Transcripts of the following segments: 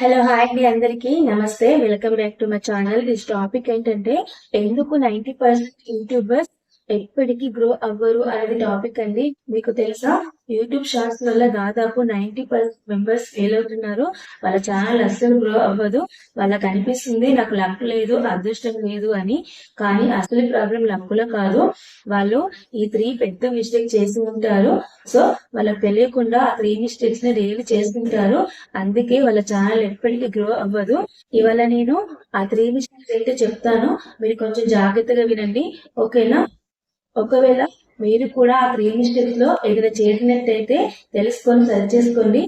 Hello hi అండి అందరికి. నమస్తే. Welcome back to my channel. This topic ఏంటంటే ఎందుకు నైన్టీ పర్సెంట్ యూట్యూబర్స్ ఎప్పటికీ గ్రో అవ్వరు అనేది టాపిక్ అండి. మీకు తెలుసా? యూట్యూబ్ షార్ట్స్ వల్ల దాదాపు నైన్టీ పర్సెంట్ మెంబర్స్ ఫెయిల్ అవుతున్నారు. వాళ్ళ ఛానల్ అస్సలు గ్రో అవ్వదు. వాళ్ళకి అనిపిస్తుంది నాకు లక్ లేదు అదృష్టం లేదు అని. కానీ అసలు ప్రాబ్లం లక్కులో కాదు. వాళ్ళు ఈ త్రీ పెద్ద మిస్టేక్ చేసి ఉంటారు. సో వాళ్ళకి తెలియకుండా ఆ త్రీ మిస్టేక్స్ని రియల్ చేస్తుంటారు. అందుకే వాళ్ళ ఛానల్ ఎప్పటికీ గ్రో అవ్వదు. ఇవాళ నేను ఆ త్రీ మిస్టేక్స్ అయితే చెప్తాను. మీరు కొంచెం జాగ్రత్తగా వినండి. ఓకేనా? ఒకవేళ మీరు కూడా ఆ త్రీ మిస్టేక్స్లో ఏదైనా చేసినట్టయితే తెలుసుకొని సరి చేసుకోండి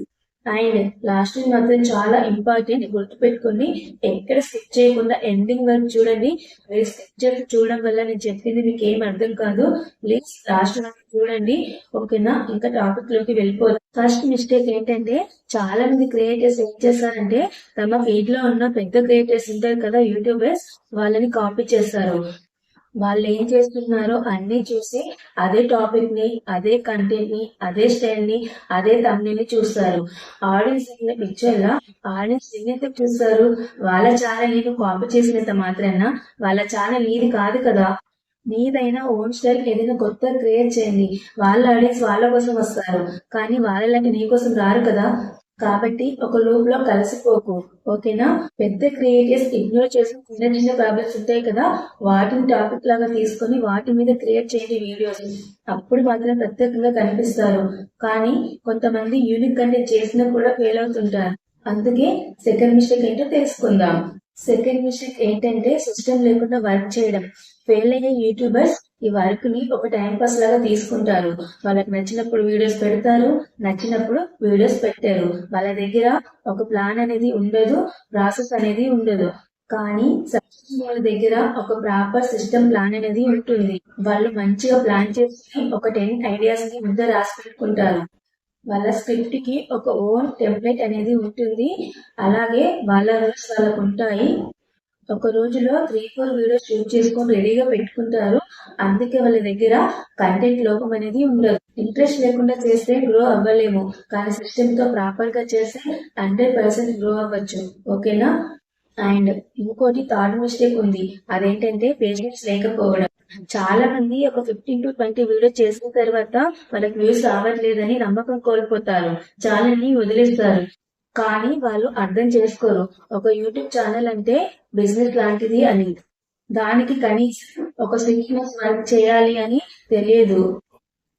అండ్ లాస్ట్ మాత్రం చాలా ఇంపార్టెంట్ గుర్తుపెట్టుకోండి ఎక్కడ స్కిప్ చేయకుండా ఎండింగ్ వరకు చూడండి. మీరు స్కిప్ చేసి చూడడం వల్ల నేను చెప్పింది మీకు ఏం అర్థం కాదు. ప్లీజ్ లాస్ట్ వరకు చూడండి. ఓకేనా? ఇంకా టాపిక్లోకి వెళ్ళిపోదాం. ఫస్ట్ మిస్టేక్ ఏంటంటే చాలా మంది క్రియేటర్స్ ఏం చేస్తారంటే తమ ఫీల్డ్లో ఉన్న పెద్ద క్రియేటర్స్ ఉంటారు కదా యూట్యూబర్స్ వాళ్ళని కాపీ చేస్తారు. వాళ్ళు ఏం చేస్తున్నారో అన్ని చూసి అదే టాపిక్ని అదే కంటెంట్ని అదే స్టైల్ని అదే తమ్ని చూస్తారు. ఆడియన్స్ పిక్చర్ లా ఆడియన్స్ ఏదైతే చూస్తారు వాళ్ళ ఛానల్ని కాపీ చేసినంత మాత్రాన వాళ్ళ ఛానల్ నీది కాదు కదా. నీదైనా ఓన్ స్టైల్ ఏదైనా కొత్త క్రియేట్ చేయండి. వాళ్ళ ఆడియన్స్ వాళ్ళ కోసం వస్తారు. కానీ వాళ్ళలాంటి నీ కోసం రారు కదా. కాబట్టి ఒక లూప్లో కలిసిపోకు. ఓకేనా? పెద్ద క్రియేటర్స్ ఇగ్నోర్ చేసిన చిన్న చిన్న ప్రాబ్లమ్స్ ఉంటాయి కదా వాటిని టాపిక్ లాగా తీసుకొని వాటి మీద క్రియేట్ చేయండి వీడియోస్ అప్పుడు మాత్రం ప్రత్యేకంగా కనిపిస్తారు. కానీ కొంతమంది యూనిక్ కంటెంట్ చేసినా కూడా ఫెయిల్ అవుతుంటారు. అందుకే సెకండ్ మిస్టేక్ ఏంటో తెలుసుకుందాం. సెకండ్ మిస్టేక్ ఏంటంటే సిస్టమ్ లేకుండా వర్క్ చేయడం. ఫెయిల్ అయ్యే యూట్యూబర్స్ ఈ వర్క్ని ఒక టైం పాస్ లాగా తీసుకుంటారు. వాళ్ళకి నచ్చినప్పుడు వీడియోస్ పెడతారు నచ్చినప్పుడు వీడియోస్ పెట్టారు. వాళ్ళ దగ్గర ఒక ప్లాన్ అనేది ఉండదు ప్రాసెస్ అనేది ఉండదు. కానీ వాళ్ళ దగ్గర ఒక ప్రాపర్ సిస్టమ్ ప్లాన్ అనేది ఉంటుంది. వాళ్ళు మంచిగా ప్లాన్ చేసి ఒక టెన్ ఐడియాస్ని ముందు రాసి పెట్టుకుంటారు. వాళ్ళ స్క్రిప్ట్కి ఒక ఓన్ టెంప్లెట్ అనేది ఉంటుంది. అలాగే వాళ్ళ రూల్స్ వాళ్ళకు ఉంటాయి. ఒక రోజులో త్రీ ఫోర్ వీడియోస్ షూట్ చేసుకొని రెడీగా పెట్టుకుంటారు. అందుకే వాళ్ళ దగ్గర కంటెంట్ లోపం అనేది ఉండదు. ఇంట్రెస్ట్ లేకుండా చేస్తే గ్రో అవ్వలేము. కానీ సిస్టమ్తో ప్రాపర్గా చేస్తే హండ్రెడ్ పర్సెంట్ గ్రో అవ్వచ్చు. ఓకేనా? అండ్ ఇంకోటి థర్డ్ మిస్టేక్ ఉంది. అదేంటంటే పేషెంట్స్ లేకపోవడం. చాలా మంది ఒక ఫిఫ్టీన్ టు ట్వంటీ వీడియోస్ చేసిన తర్వాత వాళ్ళకి వ్యూస్ రావట్లేదని నమ్మకం కోల్పోతారు. ఛానల్ని వదిలేస్తారు. కానీ వాళ్ళు అర్థం చేసుకోరు. ఒక యూట్యూబ్ ఛానల్ అంటే బిజినెస్ లాంటిది అని. దానికి కనీసం ఒక సిక్స్ మంత్స్ వర్క్ చేయాలి అని తెలియదు.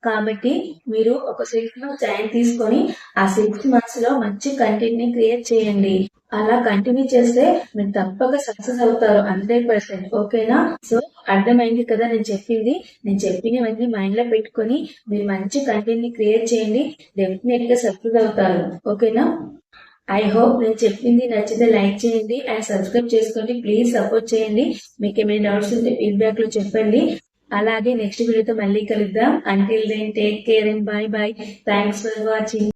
కాబట్టి మీరు ఒక సిల్క్ మంత్స్ టైం తీసుకొని ఆ సిక్స్ మంత్స్లో మంచి కంటెంట్ని క్రియేట్ చేయండి. అలా కంటిన్యూ చేస్తే మీరు తప్పక సక్సెస్ అవుతారు హండ్రెడ్ పర్సెంట్ ఓకేనా సో అర్థమైంది కదా నేను చెప్పింది? నేను చెప్పినవన్నీ మైండ్లో పెట్టుకొని మీరు మంచి కంటెంట్ని క్రియేట్ చేయండి డెఫినెట్గా సక్సెస్ అవుతారు. ఓకేనా ఐ హోప్ నేను చెప్పింది నచ్చితే లైక్ చేయండి అండ్ సబ్స్క్రైబ్ చేసుకోండి. ప్లీజ్ సపోర్ట్ చేయండి. మీకు ఏమైనా డౌట్స్ ఉంటే ఫీడ్బ్యాక్లో చెప్పండి. అలాగే నెక్స్ట్ వీడియోతో మళ్ళీ కలుద్దాం. Until then take care and bye bye thanks for watching